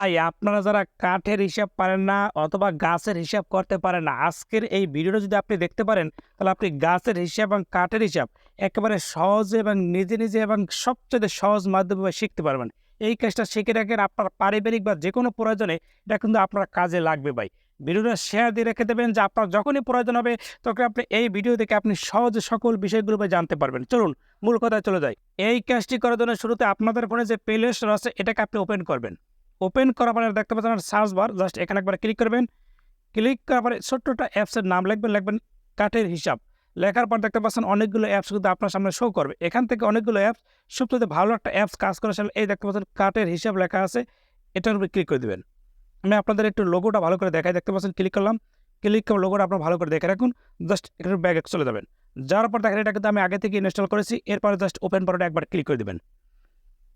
ভাই, আপনারা যারা কাঠের হিসাব পারেন না অথবা গাছের হিসাব করতে পারেন না, আজকের এই ভিডিওটা যদি আপনি দেখতে পারেন, তাহলে আপনি গাছের হিসাব এবং কাঠের হিসাব একেবারে সহজে এবং নিজে নিজে এবং সবচেয়ে সহজ মাধ্যমে শিখতে পারবেন। এই কাজটা শিখে রাখেন আপনার পারিবারিক বা যে কোনো প্রয়োজনে, এটা কিন্তু আপনার কাজে লাগবে ভাই। ভিডিওটা শেয়ার দিয়ে রেখে দেবেন যে আপনার যখনই প্রয়োজন হবে তখন আপনি এই ভিডিও থেকে আপনি সহজে সকল বিষয়গুলো জানতে পারবেন। চলুন, মূল কথায় চলে যাই। এই কাজটি করার জন্য শুরুতে আপনাদের ফোনে যে প্লে লিস্ট আছে, এটাকে আপনি ওপেন করবেন। ওপেন করার পরে দেখতে পাচ্ছেন সার্চ বার, জাস্ট এখানে একবার ক্লিক করবেন। ক্লিক করার পরে ছোট্টটা অ্যাপসের নাম লিখবেন লিখবেন কাঠের হিসাব। লেখার পর দেখতে পাচ্ছেন অনেকগুলো অ্যাপস কিন্তু আপনার সামনে শো করবে। এখান থেকে অনেকগুলো অ্যাপস, সবচেয়ে ভালো একটা অ্যাপস কাজ করে সেটা এই দেখতে পাচ্ছেন কাঠের হিসাব লেখা আছে, এটার উপরে ক্লিক করে দেবেন। আমি আপনাদের একটু লোগোটা ভালো করে দেখাই, দেখতে পাচ্ছেন ক্লিক করলাম। ক্লিক করে লোগোটা আপনার ভালো করে দেখে রাখুন, জাস্ট এটার ব্যাগে চলে যাবেন। যাওয়ার পর দেখেন এটা কিন্তু আমি আগে থেকে ইনস্টল করেছি, এরপরে জাস্ট ওপেন পরে একবার ক্লিক করে দেবেন।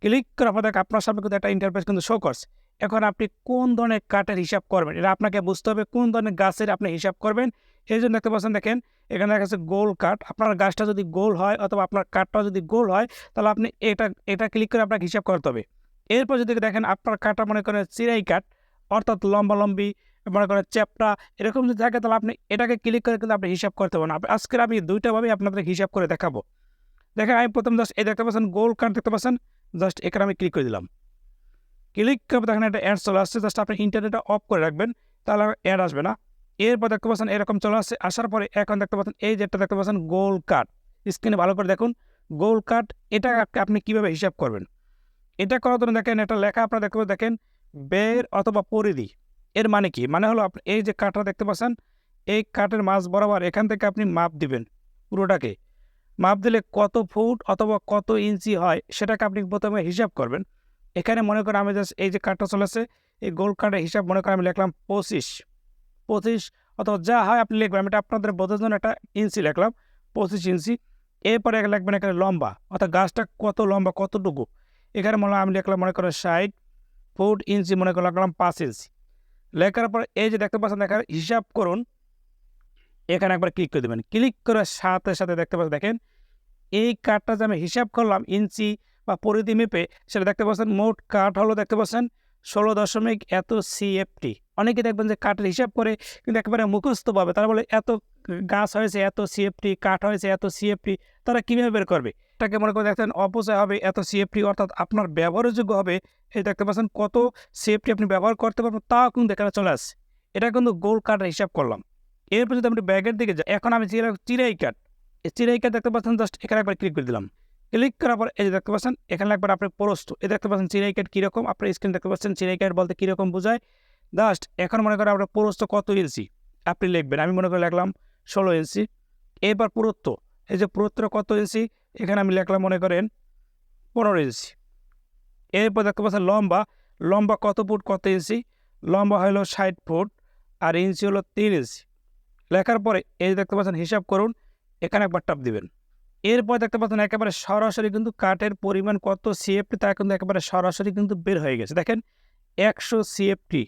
ক্লিক করার পর দেখ আপনার সামনে কিন্তু একটা ইন্টারফেস কিন্তু শো করছে। এখন আপনি কোন ধরনের কাঠের হিসাব করবেন? এটা আপনাকে বুঝতে হবে কোন ধরনের গাছের আপনি হিসাব করবেন। এই জন্য দেখতে পাচ্ছেন দেখেন, এখানে দেখা যাচ্ছে গোল কাঠ। আপনার গাছটা যদি গোল হয় অথবা আপনার কাঠটা যদি গোল হয়, তাহলে আপনি এটা এটা ক্লিক করে আপনাকে হিসাব করতে হবে। এরপর যদি দেখেন আপনার কাঠটা মনে করেন চিরাই কাঠ, অর্থাৎ লম্বা লম্বি মনে করেন চ্যাপটা, এরকম যদি থাকে তাহলে আপনি এটাকে ক্লিক করে কিন্তু আপনি হিসাব করতে পারেন আজকের আমি দুইটাভাবেই আপনাদের হিসাব করে দেখাবো। দেখেন আমি প্রথম জাস্ট এই দেখতে পাচ্ছেন গোল কাঠ দেখতে পাচ্ছেন। জাস্ট এখানে আমি ক্লিক করে দিলাম। ক্লিক করে দেখেন একটা অ্যাড চলে আসছে, জাস্ট আপনি ইন্টারনেটটা অফ করে রাখবেন, তাহলে অ্যাড আসবে না। এরপর দেখতে পাচ্ছেন এরকম চলে আসছে, আসার পরে এখন দেখতে পাচ্ছেন এই যেটা দেখতে পাচ্ছেন গোল কাট স্ক্রিনে ভালো করে দেখুন গোল কাট এটা আপ- আপনি কীভাবে হিসাব করবেন? এটা করার জন্য দেখেন, একটা লেখা আপনারা দেখতে দেখেন, বের অথবা পরিধি। এর মানে কি? মানে হলো আপনি এই যে কাঠটা দেখতে পাচ্ছেন, এই কাঠের মাছ বরাবর এখান থেকে আপনি মাপ দিবেন, পুরোটাকে। মাপ দিলে কত ফুট অথবা কত ইঞ্চি হয়, সেটাকে আপনি প্রথমে হিসাব করবেন। এখানে মনে করেন আমি জাস্ট এই যে কাঠটা চলেছে এই গোল কাঠের হিসাব মনে করেন আমি লিখলাম পঁচিশ। পঁচিশ অথবা যা হয় আপনি লিখবেন, আমি এটা আপনাদের বোঝার জন্য একটা ইঞ্চি লিখলাম, পঁচিশ ইঞ্চি। এরপরে লিখবেন এখানে লম্বা, অর্থাৎ গাছটা কত লম্বা, কতটুকু? এখানে মনে আমি লিখলাম মনে করেন ষাট ফুট ইঞ্চি, মনে করে লিখলাম পাঁচ ইঞ্চি। লেখার পর এই যে দেখতে পাচ্ছেন দেখার হিসাব করুন এখানে একবার ক্লিক করে দেবেন। ক্লিক করার সাথে সাথে দেখতে পাচ্ছেন, দেখেন, এই কাঠটা যে আমি হিসাব করলাম ইঞ্চি বা পরিধি মেপে, সেটা দেখতে পাচ্ছেন, মোট কাঠ হলো দেখতে পাচ্ছেন, ষোলো দশমিক এত সিএফটি অনেকে দেখবেন যে কাঠের হিসাব করে কিন্তু একেবারে মুখস্থ পাবে। তারা বলে, এত গাছ হয়েছে, এত সিএফটি কাঠ হয়েছে, এত সিএফটি তারা কীভাবে বের করবে? এটাকে মনে করে দেখছেন, অপচয় হবে এত সিএফটি অর্থাৎ আপনার ব্যবহারযোগ্য হবে, এই দেখতে পাচ্ছেন কত সিএফটি আপনি ব্যবহার করতে পারবেন তাও কিন্তু এখানে চলে আসছে। এটা কিন্তু গোল কাঠের হিসাব করলাম। এরপর যদি আপনি ব্যাগের দিকে যাই, এখন আমি চিরাই চিরাই কাঠ এই চিরাই কাঠ দেখতে পাচ্ছেন জাস্ট এখানে একবার ক্লিক করে দিলাম। ক্লিক করার পর এই যে দেখতে পাচ্ছেন, এখানে একবার আপনি প্রস্ত এই দেখতে পাচ্ছেন চিরাই কাঠ কীরকম, আপনার স্ক্রিন দেখতে পাচ্ছেন চিরাই কাঠ বলতে কীরকম বোঝায়। জাস্ট এখন মনে করেন আপনার প্রস্ত কত ইঞ্চি আপনি লিখবেন। আমি মনে করে লিখলাম ষোলো ইঞ্চি এবার পুরুত্ব, এই যে পুরুত্ব কত ইঞ্চি এখানে আমি লিখলাম মনে করেন পনেরো ইঞ্চি এরপর দেখতে পাচ্ছেন লম্বা লম্বা কত ফুট কত ইঞ্চি লম্বা হলো ষাট ফুট, আর ইঞ্চি হলো তিন ইঞ্চি লেখার পরে এই যে দেখতে পাচ্ছেন, হিসাব করুন, এখানে একবার টাপ দিবেন। এরপর দেখতে পাচ্ছেন, একেবারে সরাসরি কিন্তু কাঠের পরিমাণ কত সিএফটি তা কিন্তু একেবারে সরাসরি কিন্তু বের হয়ে গেছে। দেখেন, একশো সিএফটি